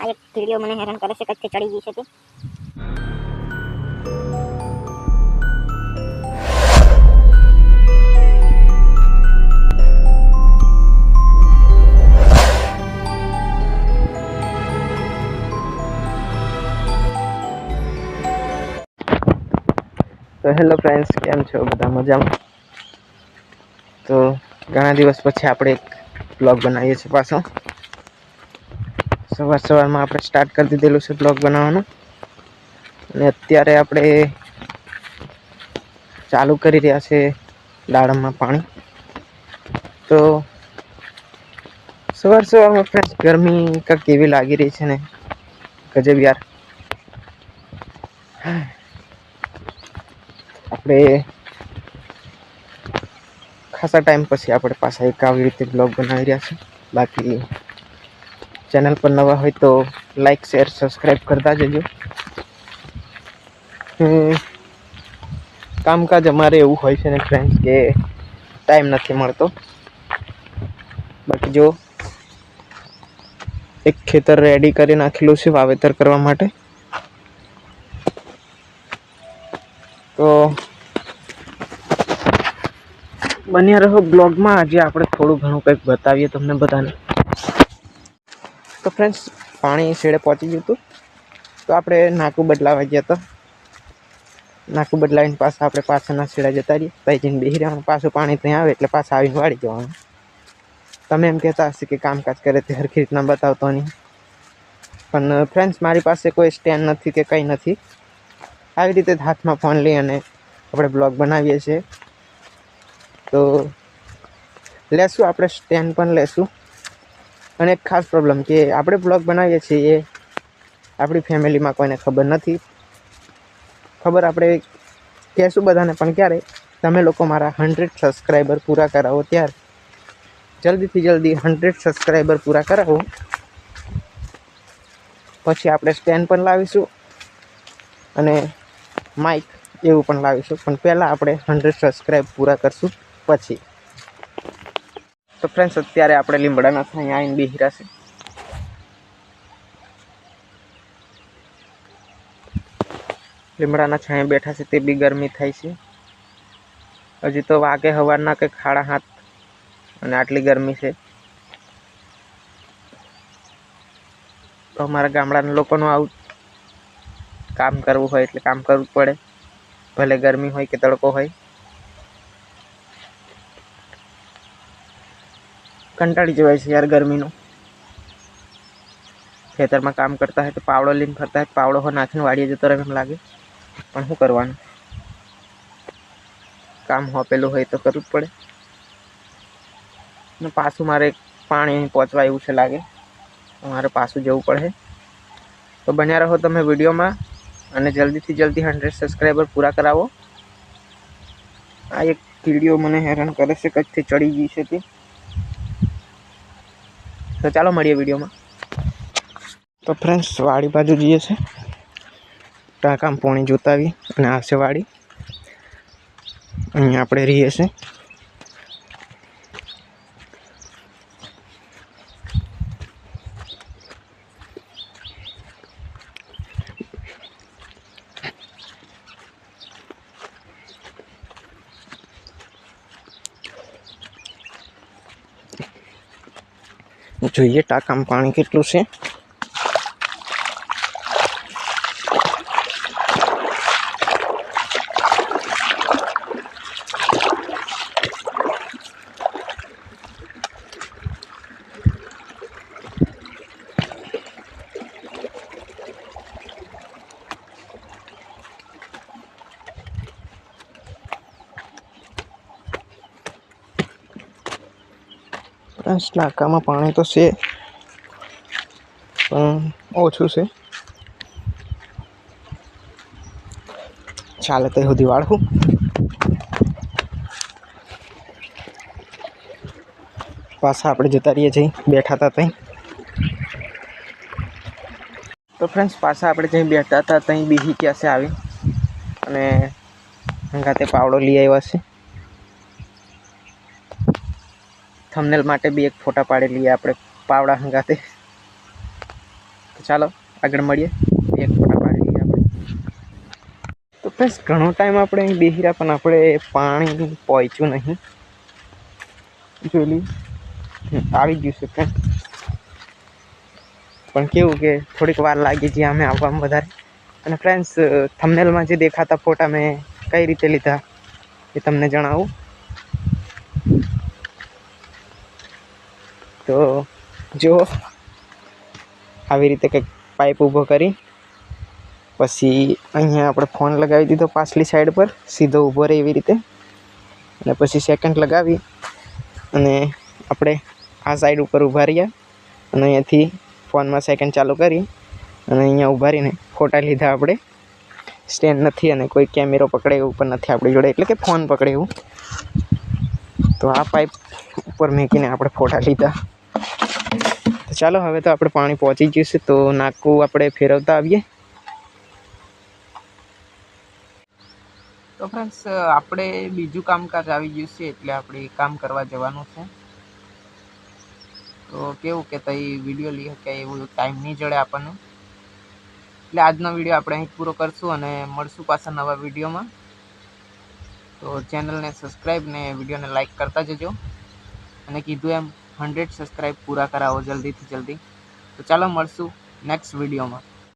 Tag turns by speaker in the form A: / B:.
A: આ એક વીડિયો મને હેરાન કરે છે, કચ્છથી ચડી ગઈ છે તે.
B: તો હેલો ફ્રેન્ડ્સ કેમ છો? બધા મજામાં? તો ઘણા દિવસ પછી આપણે એક બ્લોગ બનાવીએ છીએ પાછો. સવાર સવારમાં આપણે સ્ટાર્ટ કરી દીધેલું છે બ્લોગ બનાવવાનું. અને અત્યારે આપણે ચાલુ કરી રહ્યા છે દાડમમાં પાણી. તો સવાર સવારમાં ફ્રેન્ડ્સ ગરમી કાંઈક કેવી લાગી રહી છે ને, ગજબ યાર. આપણે ખાસા ટાઈમ પછી આપણે પાછા એક આવી રીતે બ્લોગ બનાવી રહ્યા છે. બાકી ચેનલ પર નવા હોય તો લાઈક, શેર સબસ્ક્રાઈબ કરતા જજો. કામકાજ અમારે એવું હોય છે ને ફ્રેન્ડ્સ કે ટાઈમ નથી મળતો. બાકી જો એક ખેતર રેડી કરી નાખેલું છે વાવેતર કરવા માટે. તો બન્યા રહો બ્લોગમાં આજે આપણે થોડું ઘણું કંઈક બતાવીએ તમને બધાને. તો ફ્રેન્ડ્સ પાણી છેડે પહોંચી ગયું હતું. તો આપણે નાકું બદલાવા ગયા હતા. નાકું બદલાવીને પાછા આપણે પાછળના છેડા જતા રહીએ. ત્યાં જઈને બેસી રહેવાનું પાછું પાણી ત્યાં આવે એટલે પાછા આવીને વાળી જવાનું. તમે એમ કહેતા હશે કે કામકાજ કરે તે હરખી રીતના બતાવતો નહીં. પણ ફ્રેન્ડ્સ મારી પાસે કોઈ સ્ટેન્ડ નથી કે કંઈ નથી. આવી રીતે હાથમાં ફોન લઈ અને આપણે બ્લોગ બનાવીએ છીએ. તો, લેશું, આપણે સ્ટેન્ડ પણ લેશું. અને એક ખાસ પ્રોબ્લેમ કે આપણે બ્લોગ બનાવીએ છીએ એ આપણી ફેમિલીમાં કોઈને ખબર નથી. ખબર આપણે કહેશું બધાને, પણ ક્યારે? તમે લોકો મારા હંડ્રેડ સબસ્ક્રાઈબર પૂરા કરાવો ત્યારે. જલ્દીથી જલ્દી હંડ્રેડ સબસ્ક્રાઈબર પૂરા કરાવો. પછી આપણે સ્ટેન્ડ પણ લાવીશું અને માઇક એવું પણ લાવીશું. પણ પહેલાં આપણે હંડ્રેડ સબસ્ક્રાઈબ પૂરા કરશું પછી. તો ફ્રેન્ડ્સ અત્યારે આપણે લીમડાના અહીંયા આવીને બી રહ્યા છે લીમડાના છાંયે બેઠા છે, તે બી ગરમી થાય છે. હજી તો વાગે હવારના કે ખાડા હાથ અને આટલી ગરમી છે. તો અમારા ગામડાના લોકોનું આવું કામ કરવું હોય એટલે કામ કરવું પડે. ભલે ગરમી હોય કે તડકો હોય. કંટાળી જવાય છે યાર ગરમીનું. ખેતરમાં કામ કરતા હોય તો પાવડો લઈને ફરતા હોય, પાવડો હો નાખીને વાડીએ જતો રહે એમ લાગે. પણ શું કરવાનું? કામ હોપેલું હોય તો કરવું જ પડે. ને પાછું મારે પાણી પહોંચવા એવું છે લાગે. મારે પાછું જવું પડે. તો બન્યા રહો તમે વિડીયોમાં અને જલ્દીથી જલ્દી હંડ્રેડ સબસ્ક્રાઈબર પૂરા કરાવો. આ એક વીડિયો મને હેરાન કરે છે, કચ્છથી ચડી ગઈ છે તે. તો ચાલો મળીએ વિડીયોમાં. તો ફ્રેન્ડ્સ વાડી બાજુ જઈએ છે. ટાંકામ પોણી જોતાવી અને આ વાડી. અહીંયા આપણે રહીએ છીએ. જોઈએ ટાંકામાં પાણી કેટલું છે. ફ્રેન્ડ્સ નાકામાં પાણી તો છે પણ ઓછું છે ચાલે તો સુધી વાળવું પાછા આપણે જતા રહીએ છીએ બેઠા હતા ત્યાં તો ફ્રેન્ડ્સ પાછા આપણે જ્યાં બેઠા હતા ત્યાં બીજી ક્યાંસે આવી અને હંગાતે પાવડો લઈ આવ્યા છે થંબનેલ માટે બી એક ફોટા પાડી લઈએ આપણે પાવડા હંગાતે. તો ચાલો, આગળ મળીએ. એક ફોટા પાડી લઈએ આપણે. તો ફ્રેન્ડ્સ ઘણો ટાઈમ આપણે અહીં બેસી રહ્યા, પણ આપણે પાણી પહોંચ્યું નહીં. જોઈ આવી ગયું છે ફ્રેન્ડ પણ કેવું કે થોડીક વાર લાગી છે અમે આવવામાં વધારે. અને ફ્રેન્ડ્સ થમનેલમાં જે દેખાતા ફોટા મેં કઈ રીતે લીધા એ તમને જણાવું. તો જો, આવી રીતે કંઈક પાઇપ ઊભો કરી, પછી અહીંયા આપણે ફોન લગાવી દીધો પાછલી સાઈડ પર, સીધો ઊભો રહે એવી રીતે. અને પછી સેકન્ડ લગાવી, અને આપણે આ સાઈડ ઉપર ઊભા રહ્યા. અને અહીંયાથી ફોનમાં સેકન્ડ ચાલુ કરી, અને અહીંયા ઊભા રહીને ફોટા લીધા આપણે. સ્ટેન્ડ નથી અને કોઈ કેમેરો પકડે એવું પણ નથી આપણી જોડે, એટલે કે ફોન પકડે એવું. તો આ પાઇપ ઉપર મૂકીને આપણે ફોટા લીધા. ચાલો, હવે તો આપણે પાણી પહોંચી છે, તો નાકું આપણે ફેરવતા આવીએ. તો ફ્રેન્ડ્સ આપણે બીજું કામકાજ આવી ગયું છે, એટલે આપણે કામ કરવા જવાનું છે. તો કેવું કે તઈ વીડિયો લઈ શકાય એવું ટાઈમ નહીં જડે આપણને. એટલે આજનો વીડિયો આપણે અહીં પૂરો કરશું અને મળશું પાછા નવા વિડીયોમાં તો ચેનલને સબસ્ક્રાઈબ ને વિડીયોને લાઈક કરતા જજો. અને કીધું એમ હંડ્રેડ સબસ્ક્રાઈબ પૂરા કરાવો જલ્દીથી જલ્દી. તો ચાલો મળશું નેક્સ્ટ વિડીયોમાં.